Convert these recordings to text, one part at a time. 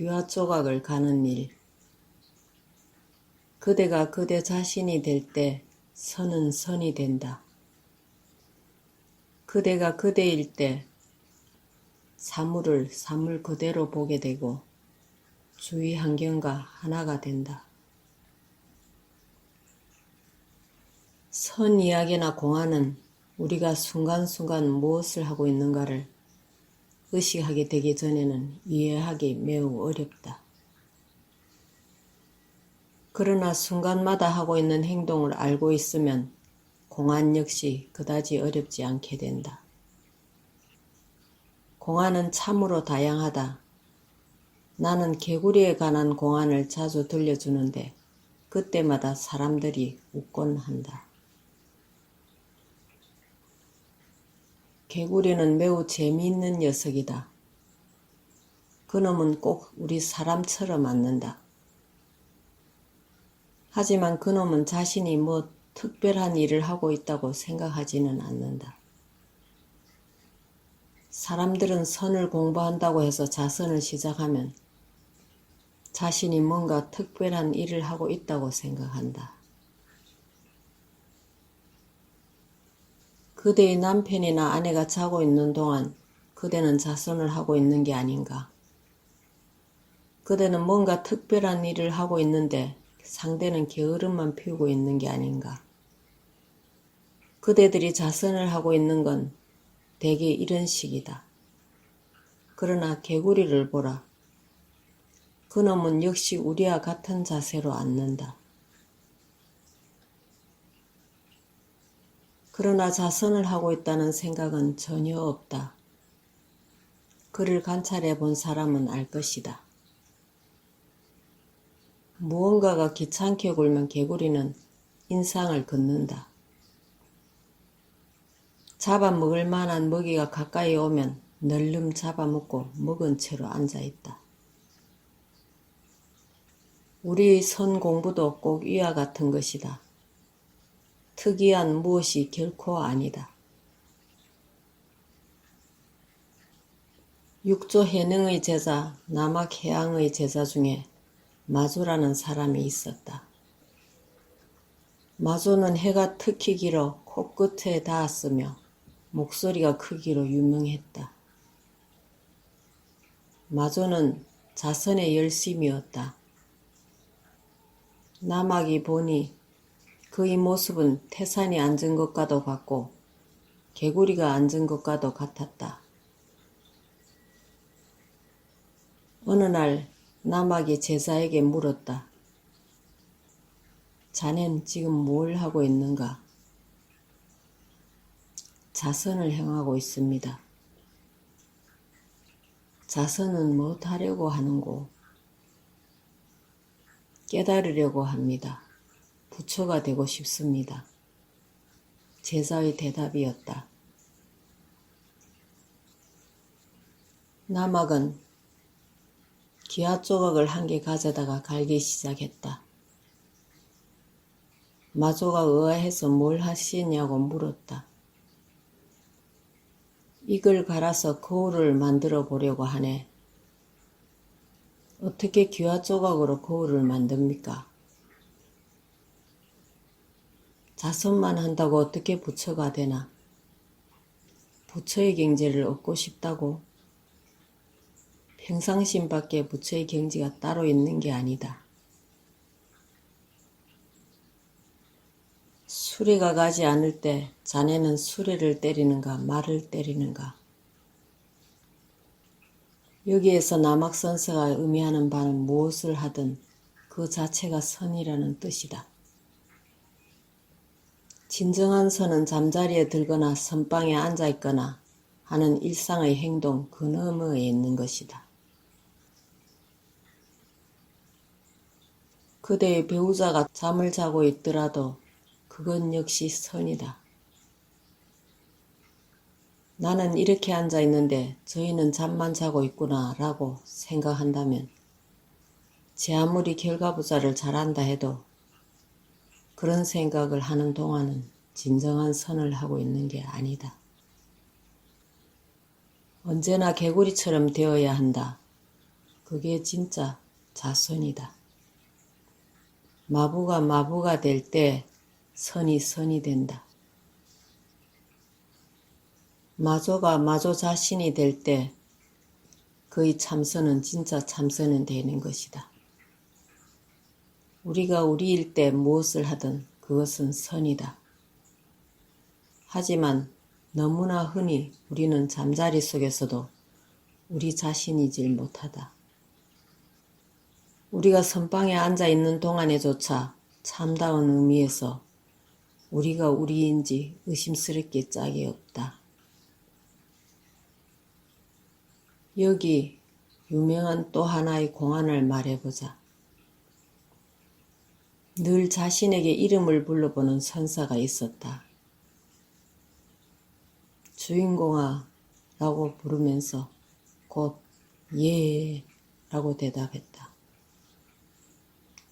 귀화 조각을 가는 일. 그대가 그대 자신이 될 때 선은 선이 된다. 그대가 그대일 때 사물을 사물 그대로 보게 되고 주위 환경과 하나가 된다. 선 이야기나 공안은 우리가 순간순간 무엇을 하고 있는가를 의식하게 되기 전에는 이해하기 매우 어렵다. 그러나 순간마다 하고 있는 행동을 알고 있으면 공안 역시 그다지 어렵지 않게 된다. 공안은 참으로 다양하다. 나는 개구리에 관한 공안을 자주 들려주는데 그때마다 사람들이 웃곤 한다. 개구리는 매우 재미있는 녀석이다. 그놈은 꼭 우리 사람처럼 앉는다. 하지만 그놈은 자신이 뭐 특별한 일을 하고 있다고 생각하지는 않는다. 사람들은 선을 공부한다고 해서 자선을 시작하면 자신이 뭔가 특별한 일을 하고 있다고 생각한다. 그대의 남편이나 아내가 자고 있는 동안 그대는 자선을 하고 있는 게 아닌가. 그대는 뭔가 특별한 일을 하고 있는데 상대는 게으름만 피우고 있는 게 아닌가. 그대들이 자선을 하고 있는 건 대개 이런 식이다. 그러나 개구리를 보라. 그놈은 역시 우리와 같은 자세로 앉는다. 그러나 자선을 하고 있다는 생각은 전혀 없다. 그를 관찰해 본 사람은 알 것이다. 무언가가 귀찮게 굴면 개구리는 인상을 긋는다. 잡아먹을 만한 먹이가 가까이 오면 널름 잡아먹고 먹은 채로 앉아있다. 우리 선 공부도 꼭 이와 같은 것이다. 특이한 무엇이 결코 아니다. 육조 해능의 제자, 남악 해양의 제자 중에 마조라는 사람이 있었다. 마조는 해가 특히 길어 코끝에 닿았으며 목소리가 크기로 유명했다. 마조는 자선의 열심이었다. 남악이 보니 그의 모습은 태산이 앉은 것과도 같고 개구리가 앉은 것과도 같았다. 어느 날 남악이 제자에게 물었다. 자넨 지금 뭘 하고 있는가? 자선을 행하고 있습니다. 자선은 못 하려고 하는고 깨달으려고 합니다. 부처가 되고 싶습니다. 제자의 대답이었다. 남악은 기아 조각을 한 개 가져다가 갈기 시작했다. 마조가 의아해서 뭘 하시냐고 물었다. 이걸 갈아서 거울을 만들어 보려고 하네. 어떻게 기와 조각으로 거울을 만듭니까? 자선만 한다고 어떻게 부처가 되나? 부처의 경제를 얻고 싶다고? 평상심밖에 부처의 경지가 따로 있는 게 아니다. 수레가 가지 않을 때 자네는 수레를 때리는가 말을 때리는가? 여기에서 남학선서가 의미하는 바는 무엇을 하든 그 자체가 선이라는 뜻이다. 진정한 선은 잠자리에 들거나 선방에 앉아 있거나 하는 일상의 행동 그 너머에 있는 것이다. 그대의 배우자가 잠을 자고 있더라도 그건 역시 선이다. 나는 이렇게 앉아 있는데 저희는 잠만 자고 있구나 라고 생각한다면 제 아무리 결과부자를 잘한다 해도 그런 생각을 하는 동안은 진정한 선을 하고 있는 게 아니다. 언제나 개구리처럼 되어야 한다. 그게 진짜 자선이다. 마부가 마부가 될 때 선이 선이 된다. 마조가 마조 자신이 될 때 그의 참선은 진짜 참선은 되는 것이다. 우리가 우리일 때 무엇을 하든 그것은 선이다. 하지만 너무나 흔히 우리는 잠자리 속에서도 우리 자신이질 못하다. 우리가 선방에 앉아 있는 동안에조차 참다운 의미에서 우리가 우리인지 의심스럽게 짝이 없다. 여기 유명한 또 하나의 공안을 말해보자. 늘 자신에게 이름을 불러보는 선사가 있었다. 주인공아 라고 부르면서 곧 예 라고 대답했다.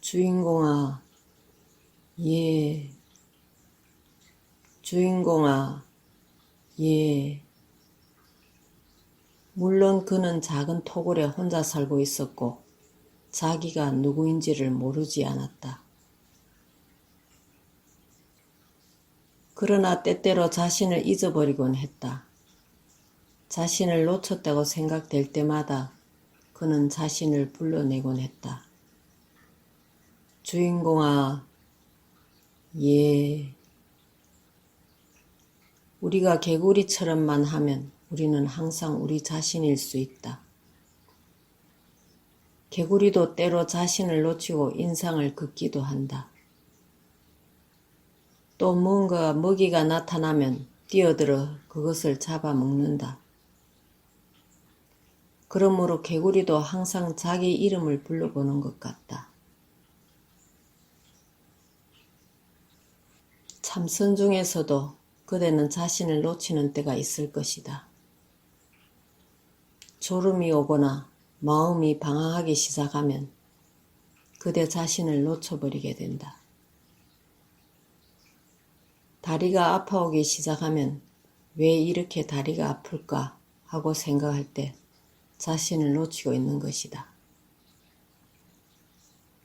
주인공아 예 주인공아 예 물론 그는 작은 토굴에 혼자 살고 있었고 자기가 누구인지를 모르지 않았다. 그러나 때때로 자신을 잊어버리곤 했다. 자신을 놓쳤다고 생각될 때마다 그는 자신을 불러내곤 했다. 주인공아, 예. 우리가 개구리처럼만 하면 우리는 항상 우리 자신일 수 있다. 개구리도 때로 자신을 놓치고 인상을 긋기도 한다. 또 뭔가 먹이가 나타나면 뛰어들어 그것을 잡아먹는다. 그러므로 개구리도 항상 자기 이름을 불러보는 것 같다. 참선 중에서도 그대는 자신을 놓치는 때가 있을 것이다. 졸음이 오거나 마음이 방황하기 시작하면 그대 자신을 놓쳐버리게 된다. 다리가 아파오기 시작하면 왜 이렇게 다리가 아플까 하고 생각할 때 자신을 놓치고 있는 것이다.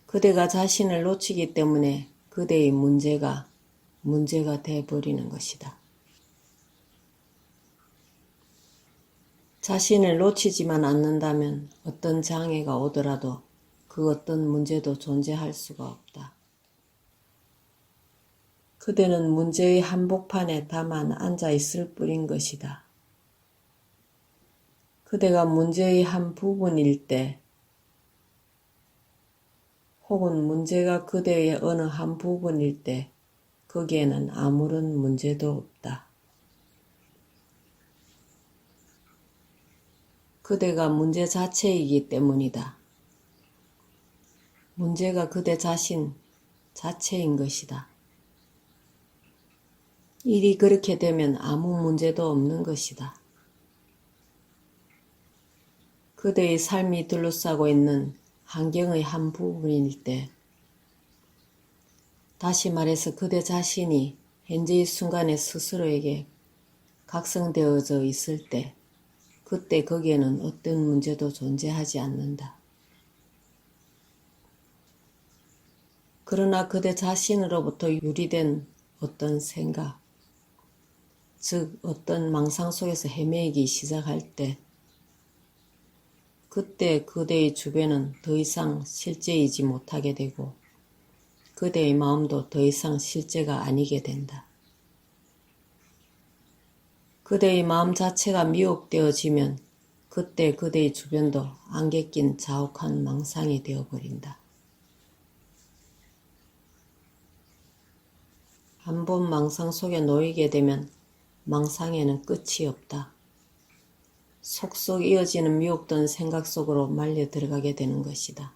그대가 자신을 놓치기 때문에 그대의 문제가 문제가 되어버리는 것이다. 자신을 놓치지만 않는다면 어떤 장애가 오더라도 그 어떤 문제도 존재할 수가 없다. 그대는 문제의 한복판에 다만 앉아 있을 뿐인 것이다. 그대가 문제의 한 부분일 때, 혹은 문제가 그대의 어느 한 부분일 때, 거기에는 아무런 문제도 없다. 그대가 문제 자체이기 때문이다. 문제가 그대 자신 자체인 것이다. 일이 그렇게 되면 아무 문제도 없는 것이다. 그대의 삶이 둘러싸고 있는 환경의 한 부분일 때, 다시 말해서 그대 자신이 현재의 순간에 스스로에게 각성되어져 있을 때, 그때 거기에는 어떤 문제도 존재하지 않는다. 그러나 그대 자신으로부터 유리된 어떤 생각, 즉 어떤 망상 속에서 헤매기 시작할 때, 그때 그대의 주변은 더 이상 실제이지 못하게 되고, 그대의 마음도 더 이상 실제가 아니게 된다. 그대의 마음 자체가 미혹되어지면 그때 그대의 주변도 안개 낀 자욱한 망상이 되어버린다. 한 번 망상 속에 놓이게 되면 망상에는 끝이 없다. 속속 이어지는 미혹된 생각 속으로 말려 들어가게 되는 것이다.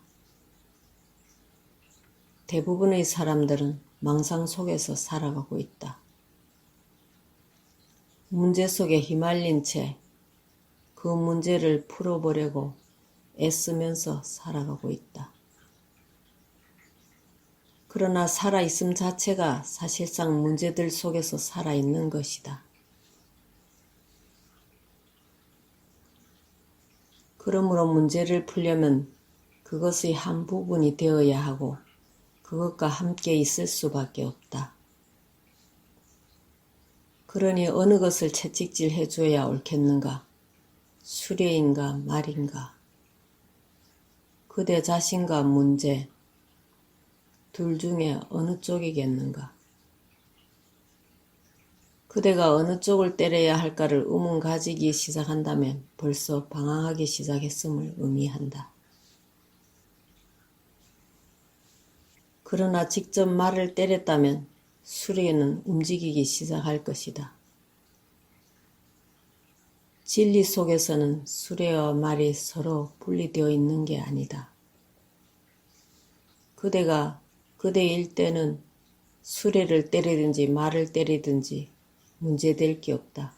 대부분의 사람들은 망상 속에서 살아가고 있다. 문제 속에 휘말린 채 그 문제를 풀어보려고 애쓰면서 살아가고 있다. 그러나 살아있음 자체가 사실상 문제들 속에서 살아있는 것이다. 그러므로 문제를 풀려면 그것의 한 부분이 되어야 하고 그것과 함께 있을 수밖에 없다. 그러니 어느 것을 채찍질 해줘야 옳겠는가? 수레인가 말인가? 그대 자신과 문제, 둘 중에 어느 쪽이겠는가? 그대가 어느 쪽을 때려야 할까를 의문 가지기 시작한다면 벌써 방황하기 시작했음을 의미한다. 그러나 직접 말을 때렸다면 수레는 움직이기 시작할 것이다. 진리 속에서는 수레와 말이 서로 분리되어 있는 게 아니다. 그대가 그대일 때는 수레를 때리든지 말을 때리든지 문제될 게 없다.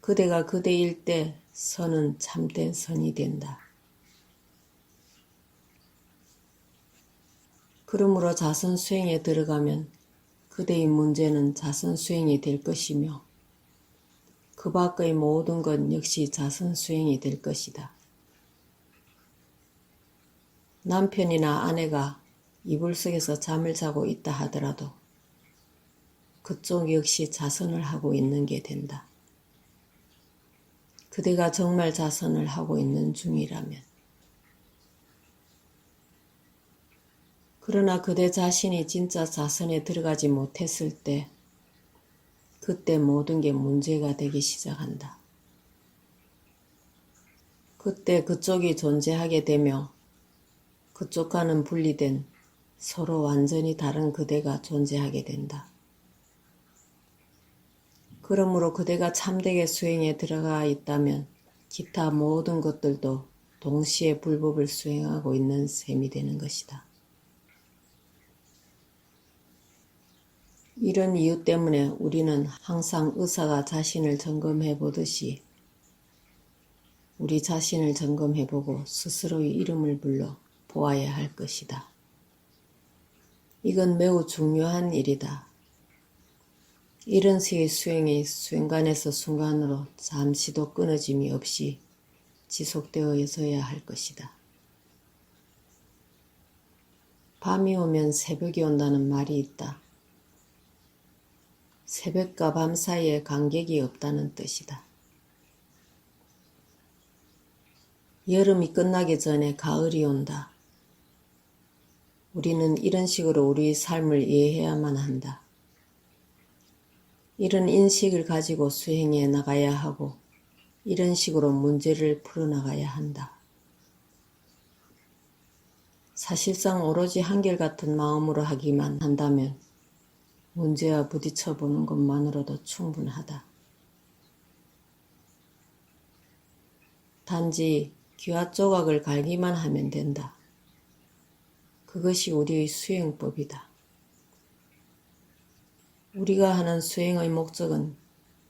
그대가 그대일 때 선은 참된 선이 된다. 그러므로 자선 수행에 들어가면 그대의 문제는 자선 수행이 될 것이며 그 밖의 모든 것 역시 자선 수행이 될 것이다. 남편이나 아내가 이불 속에서 잠을 자고 있다 하더라도 그쪽 역시 자선을 하고 있는 게 된다. 그대가 정말 자선을 하고 있는 중이라면. 그러나 그대 자신이 진짜 자선에 들어가지 못했을 때, 그때 모든 게 문제가 되기 시작한다. 그때 그쪽이 존재하게 되며, 그쪽과는 분리된 서로 완전히 다른 그대가 존재하게 된다. 그러므로 그대가 참되게 수행에 들어가 있다면 기타 모든 것들도 동시에 불법을 수행하고 있는 셈이 되는 것이다. 이런 이유 때문에 우리는 항상 의사가 자신을 점검해 보듯이 우리 자신을 점검해 보고 스스로의 이름을 불러 보아야 할 것이다. 이건 매우 중요한 일이다. 이런 식의 수행이 순간에서 순간으로 잠시도 끊어짐이 없이 지속되어져야 할 것이다. 밤이 오면 새벽이 온다는 말이 있다. 새벽과 밤 사이에 간격이 없다는 뜻이다. 여름이 끝나기 전에 가을이 온다. 우리는 이런 식으로 우리 삶을 이해해야만 한다. 이런 인식을 가지고 수행해 나가야 하고 이런 식으로 문제를 풀어나가야 한다. 사실상 오로지 한결같은 마음으로 하기만 한다면 문제와 부딪혀 보는 것만으로도 충분하다. 단지 귀화 조각을 갈기만 하면 된다. 그것이 우리의 수행법이다. 우리가 하는 수행의 목적은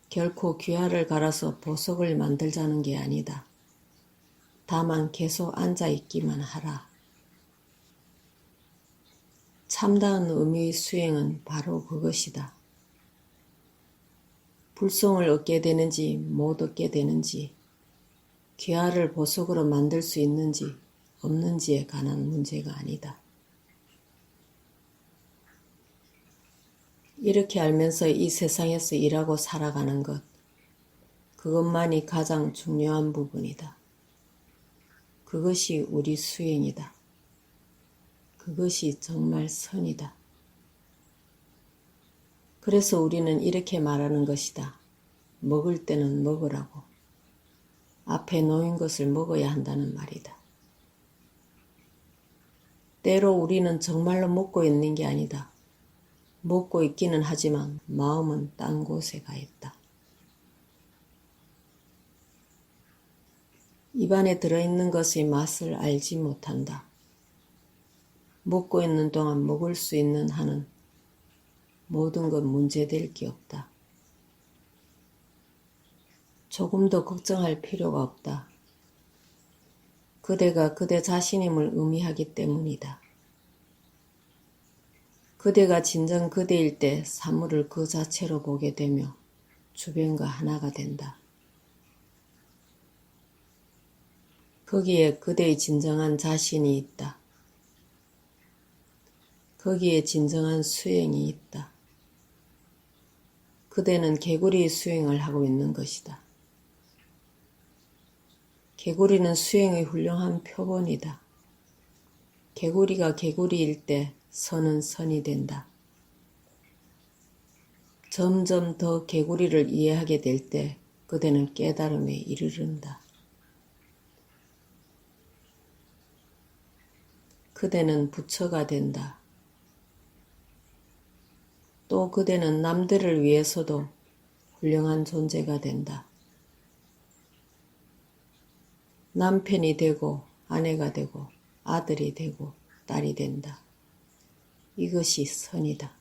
결코 귀화를 갈아서 보석을 만들자는 게 아니다. 다만 계속 앉아 있기만 하라. 참다운 의미의 수행은 바로 그것이다. 불송을 얻게 되는지 못 얻게 되는지 귀화를 보석으로 만들 수 있는지 없는지에 관한 문제가 아니다. 이렇게 알면서 이 세상에서 일하고 살아가는 것, 그것만이 가장 중요한 부분이다. 그것이 우리 수행이다. 그것이 정말 선이다. 그래서 우리는 이렇게 말하는 것이다. 먹을 때는 먹으라고. 앞에 놓인 것을 먹어야 한다는 말이다. 때로 우리는 정말로 먹고 있는 게 아니다. 먹고 있기는 하지만 마음은 딴 곳에 가 있다. 입안에 들어있는 것의 맛을 알지 못한다. 먹고 있는 동안 먹을 수 있는 한은 모든 것 문제될 게 없다. 조금 더 걱정할 필요가 없다. 그대가 그대 자신임을 의미하기 때문이다. 그대가 진정 그대일 때 사물을 그 자체로 보게 되며 주변과 하나가 된다. 거기에 그대의 진정한 자신이 있다. 거기에 진정한 수행이 있다. 그대는 개구리 수행을 하고 있는 것이다. 개구리는 수행의 훌륭한 표본이다. 개구리가 개구리일 때 선은 선이 된다. 점점 더 개구리를 이해하게 될 때 그대는 깨달음에 이르른다. 그대는 부처가 된다. 또 그대는 남들을 위해서도 훌륭한 존재가 된다. 남편이 되고 아내가 되고 아들이 되고 딸이 된다. 이것이 선이다.